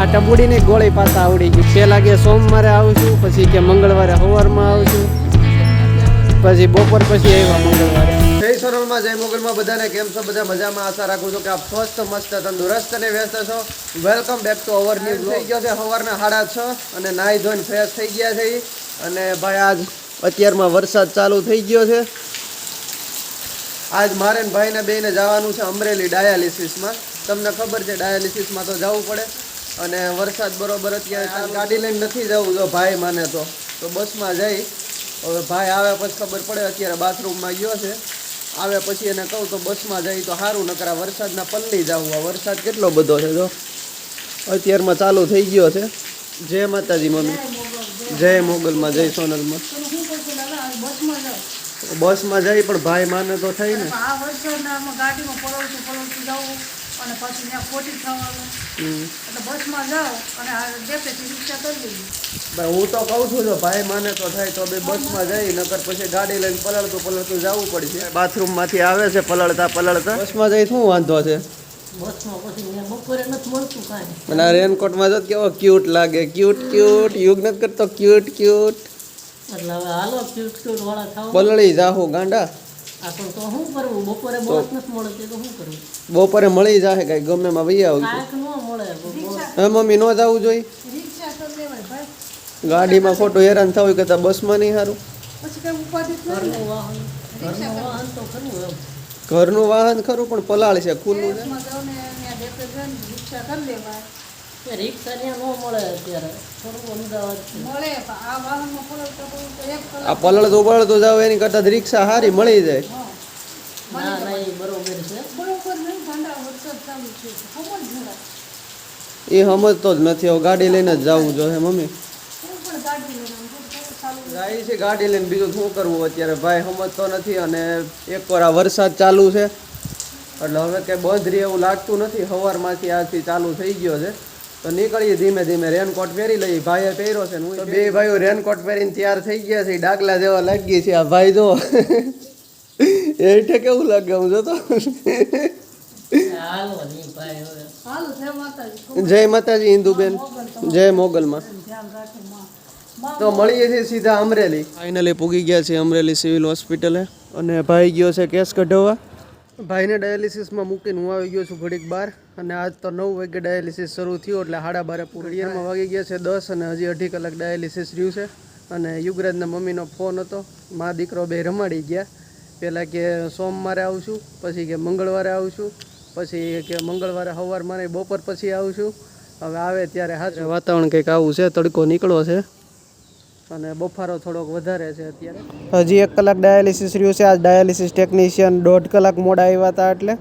આ ટબુડીની ગોળી પાતા આવડી ગઈ. પહેલાં કે સોમવારે આવું છું પછી કે મંગળવારે સવારમાં આવું છું પછી બપોર પછી આવ્યા મંગળવારે. જય સોનલમાં જય મોગલમાં બધાને કેમ છો? બધા મજામાં? આશા રાખું છું કે આપ સ્વસ્થ મસ્ત તંદુરસ્ત અને વ્યસ્ત છો. Welcome back to our news થઈ ગયો છે સવારના સાડા છ અને નાહી ધોઈને ફ્રેશ થઈ ગયા છે. અને ભાઈ આજ અત્યારમાં વરસાદ ચાલુ થઈ ગયો છે. આજ મારે ને ભાઈને બેને જવાનું છે અમરેલી ડાયાલિસિસમાં. તમને ખબર છે ડાયાલિસિસમાં તો જવું પડે. અને વરસાદ બરોબર અત્યારે. ગાડી લઈને નથી જવું, જો ભાઈ માને તો. તો બસમાં જઈ, હવે ભાઈ આવે પછી ખબર પડે અત્યારે બાથરૂમમાં ગયો છે. આવે પછી એને કહું તો બસમાં જઈ તો સારું નકરા વરસાદના પલ્લી જવું આ વરસાદ કેટલો બધો છે, જો. અત્યારમાં ચાલુ થઈ ગયો છે. જય માતાજી, મમ્મી. જય મોગલમાં, જય સોનલમાં. બસમાં જઈ પણ ભાઈ માને તો થઈ ને. અને પછી ત્યાં ખોટી થવાનું એટલે બસમાં જાઓ અને આ ડેપેથી રિક્ષા કરી લેવી ભાઈ હું તો કહું છું જો ભાઈ માને તો થાય તો બે બસમાં જઈ નકર પછી ગાડી લઈને પલળતું પલળતું જવું પડશે. બાથરૂમમાંથી આવે છે પલળતા પલળતા. બસમાં જઈ શું વાંધો છે? બસમાં પછી ત્યાં બપોરે નથી મળતું કાંઈ. અને આ રેનકોટમાં જો કેવો ક્યુટ લાગે. ક્યુટ ક્યુટ યુગ નથી કરતો ક્યુટ ક્યુટ એટલે હવે હાલો ક્યુટ ક્યુટ વાળા પલળી જાહુ ગાંડા. બપોરે બસ નથી મળતી તો શું કરવું બપોરે મળી જશે કઈ ગમે માં વહી આવજો. કાંઈક ન મળે બસ હે મમ્મી ન જવું જોઈએ? રિક્ષા કરી લેવાય ભાઈ. ગાડીમાં ખોટું હેરાન થવું કરતા બસમાં નહીં સારું પછી કઈ ઉપાધિ ઘરનું વાહન. ઘરનું વાહન તો કરવું એમ. ઘરનું વાહન ખરું પણ પલાળ છે ખુલ્લું છે? આ પલળતું પલળતું. જાવ એની કરતા તો રિક્ષા સારી મળી જાય. ના ના એ બરોબર છે. બરોબર નહીં ઠંડા વરસાદ ચાલુ છે ખબર જરા એ સમજતો જ નથી હવે ગાડી લઈને જ જવું જોઈએ મમ્મી? જાય છે ગાડી લઈને બીજું શું કરવું અત્યારે? ભાઈ સમજતો નથી અને એક વાર આ વરસાદ ચાલુ છે. એટલે હવે કંઈ બંધ રહે એવું લાગતું નથી. સવારમાંથી આજથી ચાલુ થઈ ગયો છે. તો નીકળીએ ધીમે ધીમે. રેનકોટ પહેરી લઈએ. ભાઈએ પહેર્યો છે ને હું બે ભાઈઓ રેનકોટ પહેરીને તૈયાર થઈ ગયા છે. ડાકલા જેવા લાગી છે. આ ભાઈ જો એઠે કેવું લાગે હું જોતો? હાલો નહીં ભાઈ હવે. હાલો જય માતાજી. હિન્દુબેન. જય મોગલમાં. તો મળીએ છીએ સીધા અમરેલી. ફાઇનલી પૂગી ગયા છે અમરેલી સિવિલ હોસ્પિટલે અને ભાઈ ગયો છે કેસ કઢાવવા. ભાઈને ડાયાલિસિસમાં મૂકીને હું આવી ગયો છું ઘડીક બાર. અને આજ તો નવ વાગે ડાયાલિસિસ શરૂ થયું એટલે સાડા બારે ઘડિયાળમાં વાગી ગયા છે દસ અને હજી અઢી કલાક ડાયાલિસિસ રહ્યું છે. અને યુગરાજના મમ્મીનો ફોન હતો. મા દીકરો બે રમાડી ગયા. પહેલાં કે સોમવારે આવશું પછી કે મંગળવારે આવશું પછી કે મંગળવારે સવાર મારે બપોર પછી આવશું હવે આવે ત્યારે હાજર. વાતાવરણ કંઈક આવું છે? તડકો નીકળો છે? અને બફારો થોડોક વધારે છે અત્યારે. હજી એક કલાક ડાયાલિસિસ રહ્યું છે. આજ ડાયાલિસિસ ટેકનિશિયન દોઢ કલાક મોડા આવ્યા હતા એટલે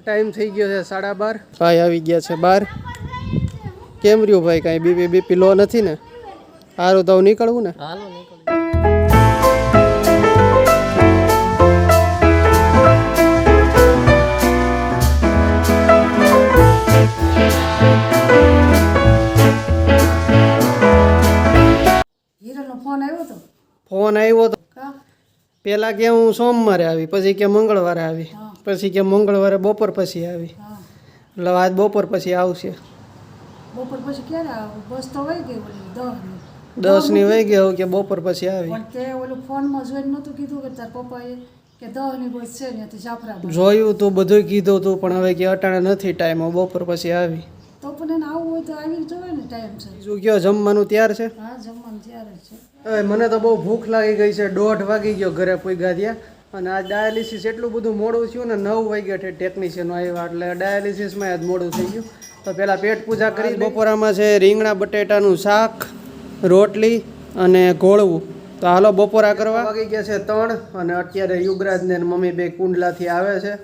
ટાઈમ થઈ ગયો છે સાડા બાર. ભાઈ આવી ગયા છે બાર. કેમ રહ્યું ભાઈ કાંઈ બીપી બીપી લો નથી ને? સારું તો નીકળવું ને? હાલો નીકળી. ફોન આવ્યો તો? ફોન આવ્યો તો. કા પહેલાં કે હું સોમવારે આવી પછી કે મંગળવારે આવી. પછી કે મંગળવારે બપોર પછી આવી. એટલે આજ બપોર પછી આવશે. બપોર પછી ક્યારે આવું? બસ તો વહી ગઈ ઓલી દસની વહી ગઈ હવે કે બપોર પછી આવી. તે ઓલું ફોનમાં જોઈને નહોતું કીધું કે તાર પપ્પાએ કે દહની બસ છે ને જાફરા જોયું તું બધું કીધું તું પણ હવે કે અટાણે નથી ટાઈમ બપોર પછી આવી. તો પણ એને આવવું હોય તો આવી જોવે ને ટાઈમ છે. બીજું કયો જમવાનું તૈયાર છે? હા જમવાનું ત્યારે છે. મને તો બહુ ભૂખ લાગી ગઈ છે દોઢ વાગી ગયો ઘરે પૂગ્યા ત્યાં. અને આ ડાયાલિસિસ એટલું બધું મોડું થયું ને નવ વાગ્યા છે ટેકનિશિયનો આવ્યા એટલે ડાયાલિસિસમાં જ મોડું થઈ ગયું. તો પહેલાં પેટ પૂજા કરી બપોરામાં છે રીંગણા બટેટાનું શાક રોટલી અને ઘોળવું. તો હાલો બપોરા કરવા. વાગી ગયા છે? ત્રણ. અને અત્યારે યુગરાજને મમ્મી બે કુંડલાથી આવે છે.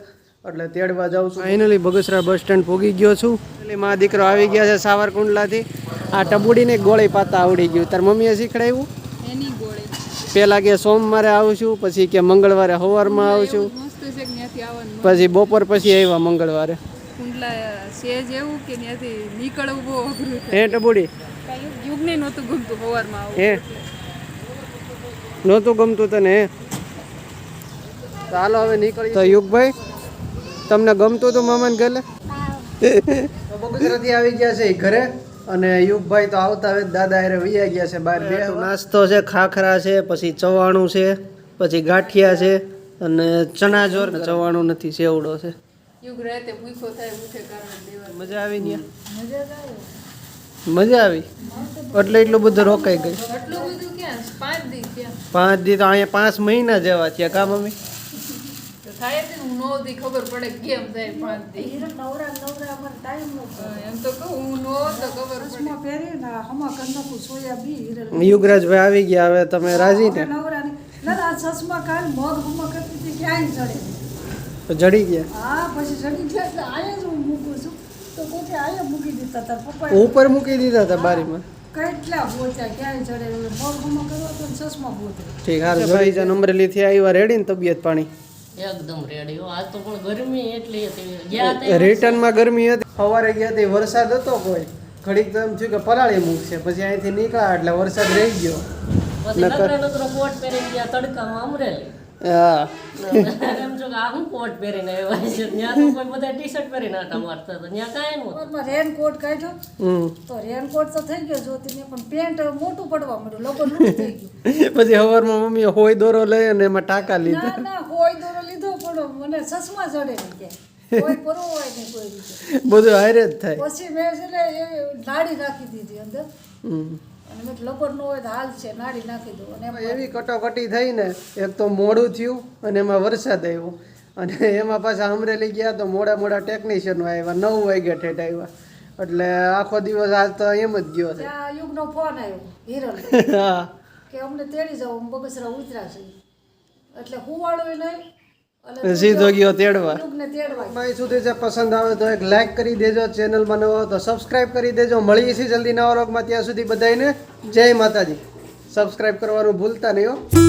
એટલે તેડવા જાઉં છું. ફાઇનલી બગસરા બસ સ્ટેન્ડ પહોંચી ગયો છું. એટલે મા દીકરો આવી ગયા છે સાવરકુંડલાથી. આ ટબુડીને ગોળી પાતા આવડી ગયું. તાર મમ્મીએ શીખડાવ્યું? પેલા કે સોમવારે આવશું પછી કે મંગળવારે સવારમાં આવશું મસ્ત છે પછી બપોર પછી આવ્યા મંગળવારે. નહોતું ગમતું સવારમાં હે? નહોતું ગમતું તને હે? ચાલો હવે નીકળી તો યુગભાઈ તમને ગમતું હતું મામાને ગલે તો બગસરાથી આવી ગયા છે ઘરે? અને યુગભાઈ તો આવતા હવે દાદા હારે વૈયા ગયા છે બહાર બે નાસ્તો છે ખાખરા છે પછી ચવાણું છે પછી ગાંઠિયા છે અને ચણાજોર ચવાણું નથી સેવડો છે. મજા આવી ને મજા આવી. એટલે એટલું બધું રોકાઈ ગઈ આટલું બધું ક્યાં? પાંચ દી પાંચ દી તો અહીંયા પાંચ મહિના જેવા થયા કા મમ્મી? થાય જ હું નો દી ખબર પડે કેમ થાય પાંચ દી. નવરા નવરા અમારે ટાઈમ નહોતો એમ તો કહું હું નો તો ખબર પડે. પહેરી ના હમા કંદકુ સોયા બી હિરલ યુગરાજભાઈ આવી ગયા હવે તમે રાજી ને? નવરા ને ના સસમા કાલ મગ હમા કરતી હતી ક્યાંય જડે તો જડી ગયા? હા પછી જડી ગયા એટલે આયા જ હું મૂકું છું. તો કોકે આયા મૂકી દીધા તા પપ્પા ઉપર મૂકી દીધા હતા બારીમાં? કેટલા બોચ્યા ક્યાંય ચડે મગ હમા કરવા તો ચશ્મા બોતે ઠીક હાલ ભાઈ જન અમરેલીથી આવ્યા રેડી ને તબિયત પાણી? એકદમ રેડી આજ તો પણ ગરમી એટલી હતી. ગયા રિટર્નમાં ગરમી હતી. સવારે ગયા તે વરસાદ હતો કોઈ. ઘડીક તો એમ થયું કે પલાળી મૂકશે. પછી અહીંથી નીકળ્યા એટલે વરસાદ રહી ગયો. પછી નકરો નકરો કોટ પહેરીને ગયા તડકામાં અમરેલી. હા. એમ છો આ હું કોટ પહેરીને આવ્યા છે? ત્યાં તો કોઈ બધા ટી શર્ટ પહેરીને આટા મારતા હતા. ત્યાં કાંઈ નહોતું રેનકોટ કાઢ્યો. તો રેનકોટ તો થઈ ગયો પણ પેન્ટ મોટું પડવા મળ્યું લોકો થઈ ગયું. પછી સવારમાં મમ્મીએ હોય દોરો લઈ અને એમાં ટાંકા લીધા. ના મને ચશ્મા ચડે કે. બધું હારે જ થાય. પછી મેં છે ને એ નાડી નાખી દીધી અંદર. અને મેં લબર ન હોય તો હાલ છે નાડી નાખી દઉં. અને એવી કટોકટી થઈ ને એક તો મોડું થયું અને એમાં વરસાદ આવ્યો. અને એમાં પાછા અમરેલી ગયા તો મોડા મોડા ટેકનિશિયનો આવ્યા નવ વાગ્યા ઠેઠ આવ્યા. એટલે આખો દિવસ આજ તો એમ જ ગયો છે. યુગનો ફોન આવ્યો હિરલ. હા. કે અમને તેડી જાવ બગસરા ઉતરા છે. એટલે હુવાળો નહીં સીધો ગયો તેડવા. ભાઈ સુધી જે પસંદ આવે તો એક લાઈક કરી દેજો ચેનલમાં નવો તો સબસ્ક્રાઇબ કરી દેજો. મળીએ છીએ જલ્દી નવા રોગમાં ત્યાં સુધી બધાને જય માતાજી. સબસ્ક્રાઇબ કરવાનું ભૂલતા નહીં હો.